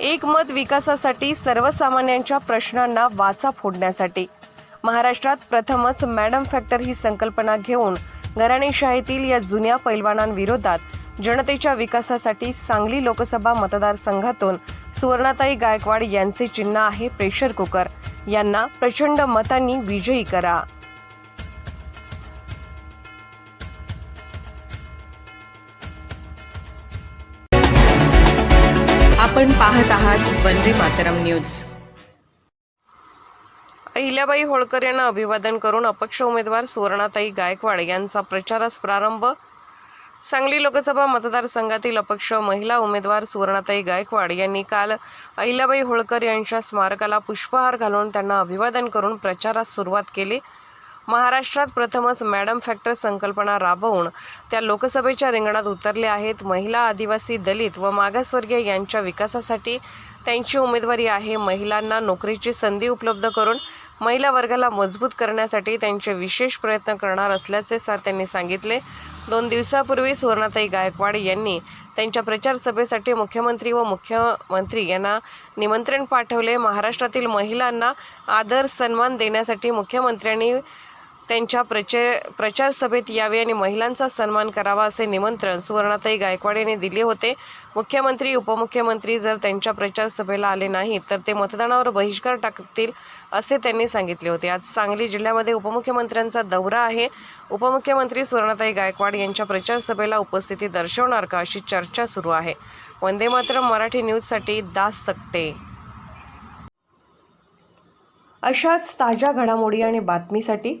एकमत विकासासाठी सर्वसामान्यांच्या प्रश्नांना वाचा फोडण्यासाठी. महाराष्ट्रात प्रथमच मॅडम फॅक्टर ही संकल्पना घेऊन घराणेशाहीतील या जुन्या पैलवानांविरोधात जनतेच्या विकासासाठी सांगली लोकसभा मतदारसंघातून सुवर्णाताई गायकवाड यांचे चिन्ह आहे प्रेशर कुकर. यांना प्रचंड मतांनी विजयी करा. आपण पाहत आहात वंदे मातरम न्यूज. अहिल्याबाई होळकर यांना अभिवादन करून अपक्ष उमेदवार सुवर्णाताई गायकवाड यांचा प्रचारास प्रारंभ. सांगली लोकसभा मतदारसंघातील अपक्ष महिला उमेदवार सुवर्णाताई गायकवाड यांनी काल अहिल्याबाई होळकर यांच्या स्मारकाला पुष्पहार घालून त्यांना अभिवादन करून प्रचारास सुरुवात केली. महाराष्ट्रात प्रथमच मॅडम फॅक्टर संकल्पना राबवून त्या लोकसभेच्या रिंगणात उतरल्या आहेत. महिला आदिवासी दलित व मागासवर्गीय यांच्या विकासासाठी त्यांची उमेदवारी आहे. महिलांना नोकरीची संधी उपलब्ध करून महिला वर्गाला मजबूत करण्यासाठी त्यांचे विशेष प्रयत्न करणार असल्याचे सा त्यांनी सांगितले. दोन दिवसापूर्वी सुवर्णाताई गायकवाड यांनी त्यांच्या प्रचार सभेसाठी मुख्यमंत्री व मुख्यमंत्री यांना निमंत्रण पाठवले. महाराष्ट्रातील महिलांना आदर सन्मान देण्यासाठी मुख्यमंत्र्यांनी त्यांच्या प्रचार प्रचार सभेत यावे आणि महिलांचा सन्मान करावा असे निमंत्रण सुवर्णाताई गायकवाड यांनी दिले होते. मुख्यमंत्री उपमुख्यमंत्री जर त्यांच्या प्रचार सभेला आले नाही तर ते मतदानावर बहिष्कार टाकतील असे त्यांनी सांगितले होते. आज सांगली जिल्ह्यामध्ये उपमुख्यमंत्र्यांचा दौरा आहे. उपमुख्यमंत्री सुवर्णाताई गायकवाड यांच्या प्रचार सभेला उपस्थिती दर्शवणार का अशी चर्चा सुरू आहे. वंदे मातरम मराठी न्यूजसाठी दास सकटे अशाच ताज्या घडामोडी आणि बातमीसाठी